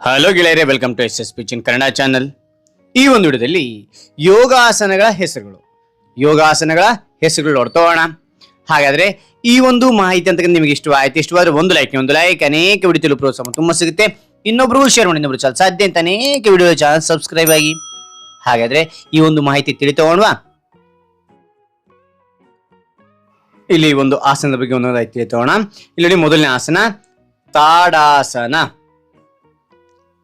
Hello ಗೆಳೆಯರೆ welcome to S S ಪಿಚಿನ್ Kannada channel ಈ ಒಂದು ವಿಡಿಯೋದಲ್ಲಿ ಯೋಗಾಸನಗಳ ಹೆಸರುಗಳು. ಯೋಗಾಸನಗಳ ಹೆಸರುಗಳು ನೋಡ್ತೋಣ ಹಾಗಾದ್ರೆ ಈ ಒಂದು ಮಾಹಿತಿ ಅಂತಕ್ಕಂಥ ನಿಮಗೆ ಇಷ್ಟವಾಯ್ತು ಇಷ್ಟವಾದ್ರೆ ಒಂದು ಲೈಕ್ ಒಂದು ಲೈಕ್ ಅನೇಕ ವಿಡಿಯೋ ಪ್ರೋತ್ಸಾಹ ತುಂಬ ಸಿಗುತ್ತೆ. ಇನ್ನೊಬ್ರು ಶೇರ್ ಮಾಡಿ, ಇನ್ನೊಬ್ರು ಚಾಲ್. ಸಾಧ್ಯ ಅಂತ ಅನೇಕ ವಿಡಿಯೋ ಚಾನಲ್ ಸಬ್ಸ್ಕ್ರೈಬ್ ಆಗಿ. ಹಾಗಾದ್ರೆ ಈ ಒಂದು ಮಾಹಿತಿ ತಿಳಿತೋಣ ಇಲ್ಲಿ ಒಂದು ಆಸನದ ಬಗ್ಗೆ ಒಂದೊಂದು ತಿಳಿ ತಿಳಿತೋಣ ಇಲ್ಲಿ ಮೊದಲನೇ ಆಸನ, ತಾಡಾಸನ.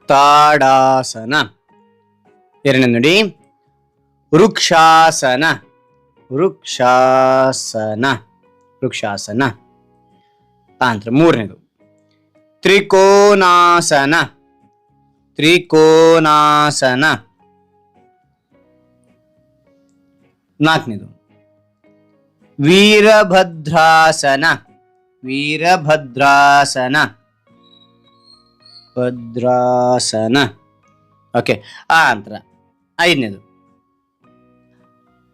ತಾಡಾಸನ ಎರಡನೇ ನೋಡಿ. ವೃಕ್ಷಾಸನ. ವೃಕ್ಷಾಸನ. ವೃಕ್ಷಾಸನ. ಆನಂತರ ಮೂರನೇದು. ತ್ರಿಕೋನಾಸನ. ತ್ರಿಕೋನಾಸನ. ನಾಲ್ಕನೇದು. ವೀರಭದ್ರಾಸನ. ವೀರಭದ್ರಾಸನ. ಭದ್ರಾಸನ ಓಕೆ ಆ ಐದನೇದು.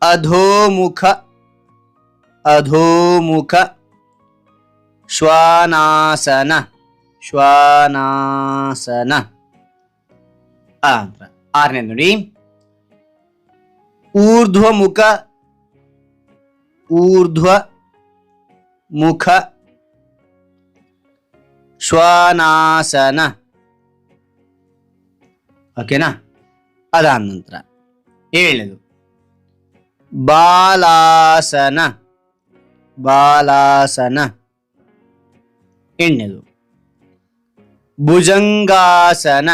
ಅಧೋಮುಖ ಅಧೋಮುಖ, ಶ್ವಾನಾಸನ ಶ್ವಾನಾಸನ. ಆ ನಂತರ ಆರನೇದು ನೋಡಿ. ಊರ್ಧ್ವಮುಖ ಊರ್ಧ್ವ ಮುಖ ಶ್ವಾನಾಸನ. ಓಕೆನಾ? ಅದಾದ ನಂತರ ಏಳನೇದು ಬಾಲಾಸನ ಬಾಲಾಸನ. ಎಂಟನೇದು ಭುಜಂಗಾಸನ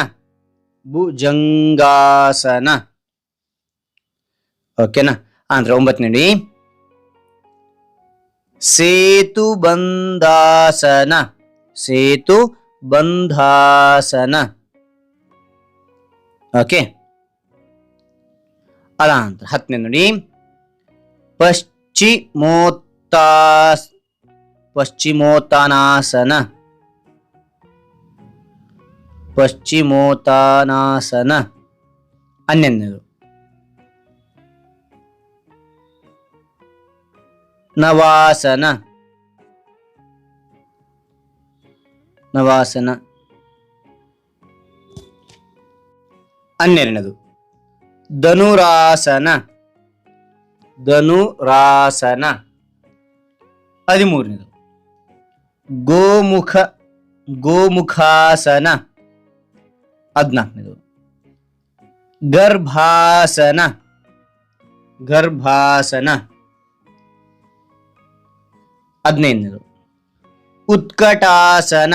ಭುಜಂಗಾಸನ. ಓಕೆನಾ? ಅಂದ್ರೆ ಒಂಬತ್ತನೇ ನೋಡಿ ಸೇತು ಬಂಧಾಸನ ಸೇತು ಬಂಧಾಸನ ಓಕೆ ಅದ ನಂತರ ಹತ್ತನೇ ನೋಡಿ. ಪಶ್ಚಿಮೋತ್ತಾಸ್ ಪಶ್ಚಿಮೋತ್ತಾನಾಸನ. ಪಶ್ಚಿಮೋತ್ತಾನಾಸನ. ಹನ್ನೆರಡು ನವಾಸನ. ನವಾಸನ. ಹನ್ನೆರಡನೇದು. ಧನುರಾಸನ. ಧನುರಾಸನ. ಹದಿಮೂರನೇದು. ಗೋಮುಖ ಗೋಮುಖಾಸನ. ಹದಿನಾಲ್ಕನೇದು. ಗರ್ಭಾಸನ. ಗರ್ಭಾಸನ. ಹದಿನೈದನೇದು. ಉತ್ಕಟಾಸನ.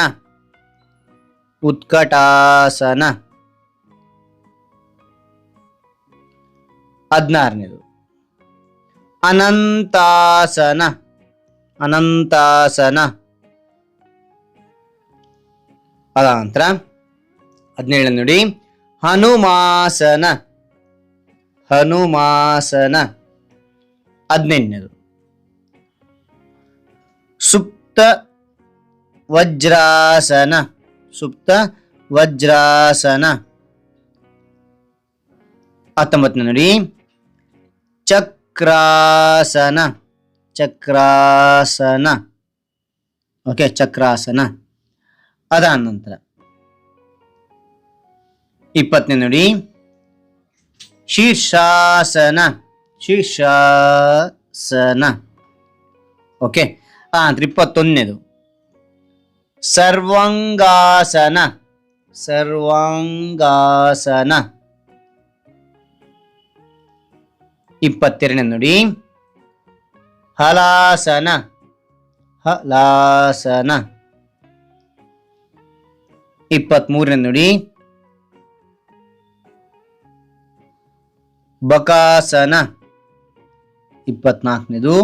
ಉತ್ಕಟಾಸನ. ಹದಿನಾರನೇದು. ಅನಂತಾಸನ ಅನಂತಾಸನ. ಅದ ನಂತರ ಹದಿನೇಳನೇ ನೋಡಿ, ಹನುಮಾಸನ ಹನುಮಾಸನ. ಹದಿನೆಂಟನೇದು. ಸುಪ್ತ ವಜ್ರಾಸನ ಸುಪ್ತ ವಜ್ರಾಸನ. ಹತ್ತೊಂಬತ್ತನೇ ನೋಡಿ ಚಕ್ರಾಸನ. ಚಕ್ರಾಸನ. ಓಕೆ ಚಕ್ರಾಸನ. ಅದಾದ ನಂತರ ಇಪ್ಪತ್ತನೇ ನೋಡಿ. ಶೀರ್ಷಾಸನ. ಶೀರ್ಷಾಸನ. ಓಕೆ ಆ ನಂತರ ಇಪ್ಪತ್ತೊಂದನೇದು. ಸರ್ವಾಂಗಾಸನ. ಸರ್ವಾಂಗಾಸನ. ಇಪ್ಪತ್ತೆರಡನೇ ನೋಡಿ. ಹಲಾಸನ. ಹಲಾಸನ. ಇಪ್ಪತ್ಮೂರನೇ ನುಡಿ. ಬಕಾಸನ. ಇಪ್ಪತ್ನಾಲ್ಕನೇದು.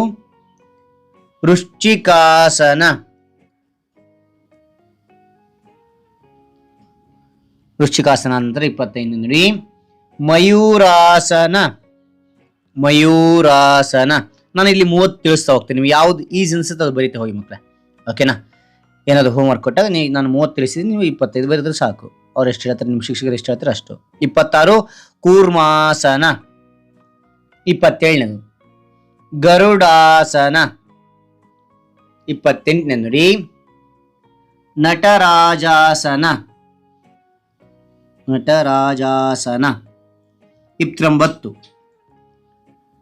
ವೃಶ್ಚಿಕಾಸನ. ವೃಶ್ಚಿಕಾಸನ ನಂತರ ಇಪ್ಪತ್ತೈದನೇ ನುಡಿ. ಮಯೂರಾಸನ. ಮಯೂರಾಸನ. ನಾನು ಇಲ್ಲಿ ಮೂವತ್ತು ತಿಳಿಸ್ತಾ ಹೋಗ್ತೀನಿ. ನೀವು ಯಾವ್ದು ಈಸಿ ಅನ್ಸುತ್ತೆ ಅದು ಬರೀತಾ ಹೋಗಿ ಮಕ್ಕಳೇ ಓಕೆನಾ ಏನಾದ್ರು ಹೋಮ್ವರ್ಕ್ ಕೊಟ್ಟಾಗ ನೀವು ನಾನು ಮೂವತ್ತು ತಿಳಿಸಿದ್ರೆ ನೀವು ಇಪ್ಪತ್ತೈದು ಬರೆದ್ರೆ ಸಾಕು. ಅವ್ರು ಎಷ್ಟು ಹೇಳ್ತಾರೆ ನಿಮ್ಮ ಶಿಕ್ಷಕರು ಎಷ್ಟು ಹೇಳ್ತಾರೆ ಅಷ್ಟು. ಇಪ್ಪತ್ತಾರು, ಕೂರ್ಮಾಸನ. ಇಪ್ಪತ್ತೇಳನೇದು. ಗರುಡಾಸನ. ಇಪ್ಪತ್ತೆಂಟನೇ ನೋಡಿ. ನಟರಾಜಾಸನ. ನಟರಾಜಾಸನ. ಇಪ್ಪತ್ತೊಂಬತ್ತು.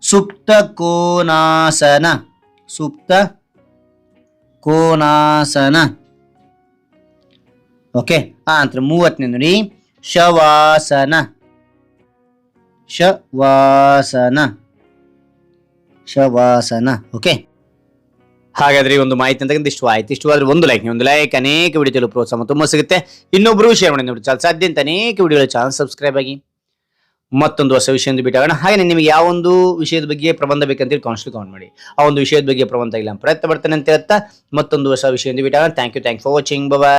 ಸುಪ್ತ ಕೋನಾಸನ. ಸುಪ್ತ ಕೋನಾಸನ. ಓಕೆ ಆ ನಂತರ ಮೂವತ್ತನೇ ನೋಡಿ. ಶವಾಸನ. ಶವಾಸನ. ಶವಾಸನ. ಓಕೆ ಹಾಗಾದ್ರೆ ಈ ಒಂದು ಮಾಹಿತಿ ಅಂತಕ್ಕಂಥ ಇಷ್ಟು ಆಯ್ತು ಇಷ್ಟು ಆದ್ರೆ ಒಂದು ಲೈಕ್ ಒಂದು ಲೈಕ್ ಅನೇಕ ವಿಡಿಯೋ ಪ್ರೋತ್ಸಾಹ ತುಂಬ ಸಿಗುತ್ತೆ. ಇನ್ನೊಬ್ರು ಶೇರ್ ಮಾಡಿ ನೋಡಿ. ಸಾಧ್ಯ ಅಂತ ಅನೇಕ ವಿಡಿಯೋ ಚಾನಲ್ ಸಬ್ಸ್ಕ್ರೈಬ್ ಆಗಿ. ಮತ್ತೊಂದು ಹೊಸ ವಿಷಯದಿಂದ ಬಿಟ್ಟಾಗ ಹಾಗೆ ನಿಮಗೆ ಯಾವ ಒಂದು ವಿಷಯದ ಬಗ್ಗೆ ಪ್ರಬಂಧ ಬೇಕಂತೇಳಿ ಕಾನ್ಸ್ಟಲ್ ಕಮೆಂಟ್ ಮಾಡಿ. ಆ ಒಂದು ವಿಷಯದ ಬಗ್ಗೆ ಪ್ರಬಂಧ ಇಲ್ಲ ಪ್ರಯತ್ನ ಪಡ್ತೇನೆ ಅಂತ ಹೇಳ್ತಾ ಮತ್ತೊಂದು ಹೊಸ ವಿಷಯದಿಂದ ಬಿಟ್ಟಾಗ thank you thank for watching bye